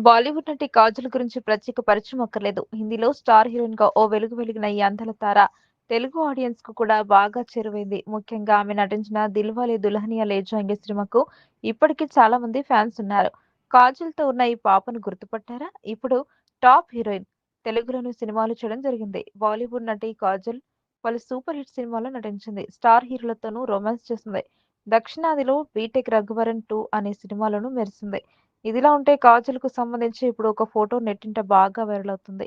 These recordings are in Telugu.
బాలీవుడ్ నటి కాజల్ గురించి ప్రత్యేక పరిచయం అక్కర్లేదు. హిందీలో స్టార్ హీరోయిన్గా ఓ వెలుగు వెలిగిన ఈ అందల తార తెలుగు ఆడియన్స్కు కూడా బాగా చేరువైంది. ముఖ్యంగా ఆమె నటించిన 'దిల్వాలే దుల్హనియా లే జాయేంగే' సినిమాకు ఇప్పటికీ చాలా మంది ఫ్యాన్స్ ఉన్నారు. కాజల్‌తో ఉన్న ఈ పాపను గుర్తుపట్టారా? ఇప్పుడు టాప్ హీరోయిన్. తెలుగులోనూ సినిమాలు చేయడం జరిగింది. బాలీవుడ్ నటి కాజల్ పలు సూపర్ హిట్ సినిమాల్లో నటించింది. స్టార్ హీరోలతోనూ రొమాన్స్ చేసింది. దక్షిణాదిలో 'బీటెక్ రఘువరన్ టూ అనే సినిమాలను మెరిసింది. ఇదిలా ఉంటే కాజల్‌కు సంబంధించి ఇప్పుడు ఒక ఫోటో నెట్టింట బాగా వైరల్ అవుతుంది.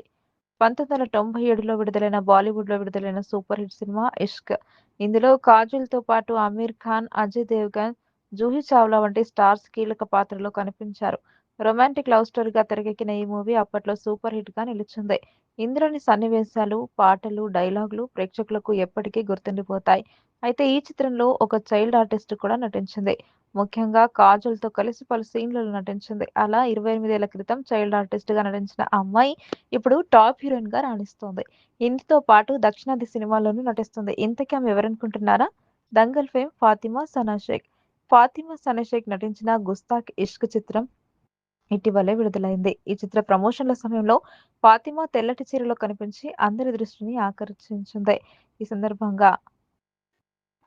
1997లో విడుదలైన బాలీవుడ్‌లో విడుదలైన సూపర్ హిట్ సినిమా 'ఇష్క్'. ఇందులో కాజల్‌తో పాటు అమీర్ ఖాన్, అజయ్ దేవ్గన్ జూహీ చావ్లా వంటి స్టార్స్ కీలక పాత్రలో కనిపించారు. రొమాంటిక్ లవ్ స్టోరీగా తెరకెక్కిన ఈ మూవీ అప్పట్లో సూపర్ హిట్గా నిలిచింది. ఇందులోని సన్నివేశాలు, పాటలు, డైలాగులు ప్రేక్షకులకు ఎప్పటికీ గుర్తుండిపోతాయి. అయితే ఈ చిత్రంలో ఒక చైల్డ్ ఆర్టిస్ట్ కూడా నటించింది. ముఖ్యంగా కాజల్‌తో కలిసి పలు సీన్లలో నటించింది. అలా ఇరవై ఎనిమిదేళ్ళ క్రితం చైల్డ్ ఆర్టిస్ట్‌గా నటించిన అమ్మాయి ఇప్పుడు టాప్ హీరోయిన్‌గా రాణిస్తోంది. ఇంతతో పాటు దక్షిణాది సినిమాలోనూ నటిస్తుంది. ఇంతకీ ఆమె ఎవరనుకుంటున్నారా? 'దంగల్' ఫేమ్ ఫాతిమా సనా షేక్. ఫాతిమా సనా షేక్ నటించిన గుస్తాక్ ఇష్క్' చిత్రం ఇటీవలే విడుదలైంది. ఈ చిత్ర ప్రమోషన్ల సమయంలో ఫాతిమా తెల్లటి చీరలో కనిపించి అందరి దృష్టిని ఆకర్షించింది. ఈ సందర్భంగా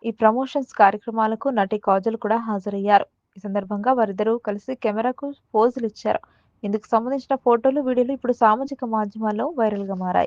ఈ ప్రమోషన్స్ కార్యక్రమాలకు నటి కాజల్ కూడా హాజరయ్యారు. ఈ సందర్భంగా వారిద్దరూ కలిసి కెమెరాకు పోజులిచ్చారు. ఇందుకు సంబంధించిన ఫోటోలు, వీడియోలు ఇప్పుడు సామాజిక మాధ్యమాల్లో వైరల్‌గా మారాయి.